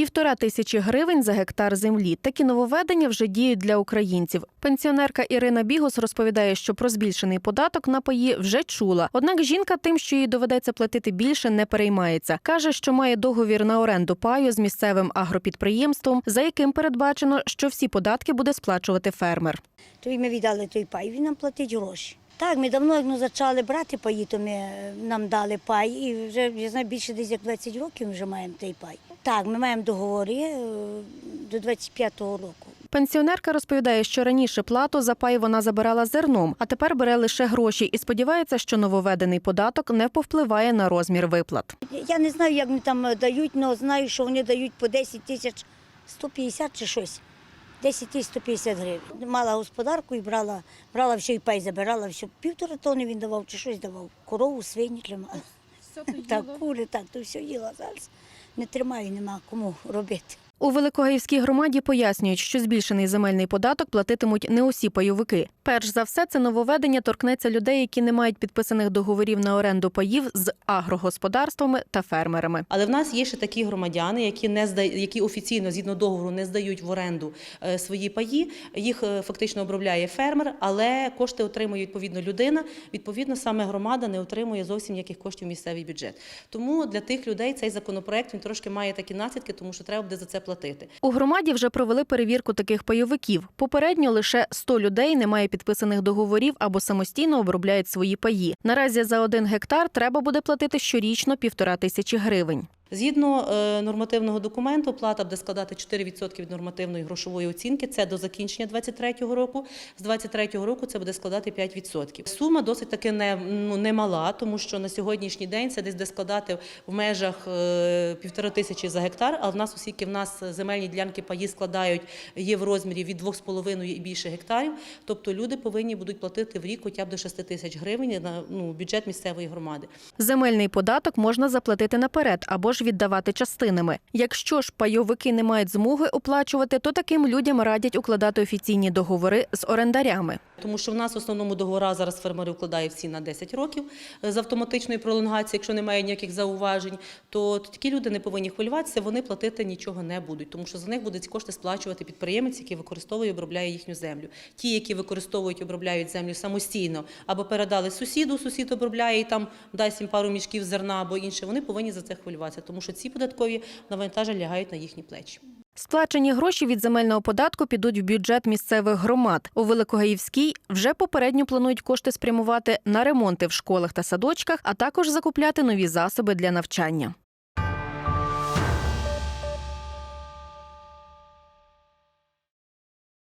Півтора тисячі гривень за гектар землі. Такі нововведення вже діють для українців. Пенсіонерка Ірина Бігус розповідає, що про збільшений податок на паї вже чула. Однак жінка тим, що їй доведеться платити більше, не переймається. каже, що має договір на оренду паю з місцевим агропідприємством, за яким передбачено, що всі податки буде сплачувати фермер. То й ми віддали той пай, він нам платить гроші. Так, ми давно як ну, почали брати паї, то ми, е, нам дали пай, і вже я знаю, більше десь як 20 років ми вже маємо той пай. Так, ми маємо договори е, до 25-го року. Пенсіонерка розповідає, що раніше плату за пай вона забирала зерном, а тепер бере лише гроші і сподівається, що нововведений податок не повпливає на розмір виплат. Я не знаю, як вони там дають, але знаю, що вони дають по 10 тисяч 150 чи щось. 10 тисяч 150 гривень. Мала господарку і брала, брала все і пай забирала, все. Півтора тони він давав чи щось давав. Корову, свині тримала. Так, кури, так, то все їла зараз. Не тримаю, нема кому робити. У Великогаївській громаді пояснюють, що збільшений земельний податок платитимуть не усі пайовики. Перш за все, це нововведення торкнеться людей, які не мають підписаних договорів на оренду паїв з агрогосподарствами та фермерами. Але в нас є ще такі громадяни, які не зда... які офіційно згідно договору не здають в оренду е, свої паї. Їх е, фактично обробляє фермер, але кошти отримує відповідно людина. Відповідно, саме громада не отримує зовсім ніяких коштів місцевий бюджет. Тому для тих людей цей законопроект він трошки має такі наслідки, тому що треба буде за це платити. У громаді вже провели перевірку таких пайовиків. Попередньо лише 100 людей не має підписаних договорів або самостійно обробляють свої паї. Наразі за один гектар треба буде платити щорічно півтора тисячі гривень. Згідно е, нормативного документу, плата буде складати 4% від нормативної грошової оцінки. Це до закінчення 2023 року. З 2023 року це буде складати 5%. Сума досить таки не, ну, немала, тому що на сьогоднішній день це десь буде складати в межах е, півтори тисячі за гектар. А в нас, оскільки в нас земельні ділянки паї складають є в розмірі від 2,5 і більше гектарів. Тобто люди повинні будуть платити в рік хоча б до 6 тисяч гривень на ну, бюджет місцевої громади. Земельний податок можна заплатити наперед або ж віддавати частинами. Якщо ж пайовики не мають змоги оплачувати, то таким людям радять укладати офіційні договори з орендарями. Тому що в нас в основному договора зараз фермери вкладають всі на 10 років е, з автоматичної пролонгації, якщо немає ніяких зауважень, то такі люди не повинні хвилюватися, вони платити нічого не будуть, тому що за них будуть кошти сплачувати підприємець, який використовує і обробляє їхню землю. Ті, які використовують обробляють землю самостійно, або передали сусіду, сусід обробляє і там дасть їм пару мішків зерна або інше, вони повинні за це хвилюватися, тому що ці податкові навантаження лягають на їхні плечі. Сплачені гроші від земельного податку підуть в бюджет місцевих громад. У Великогаївській вже попередньо планують кошти спрямувати на ремонти в школах та садочках, а також закупляти нові засоби для навчання.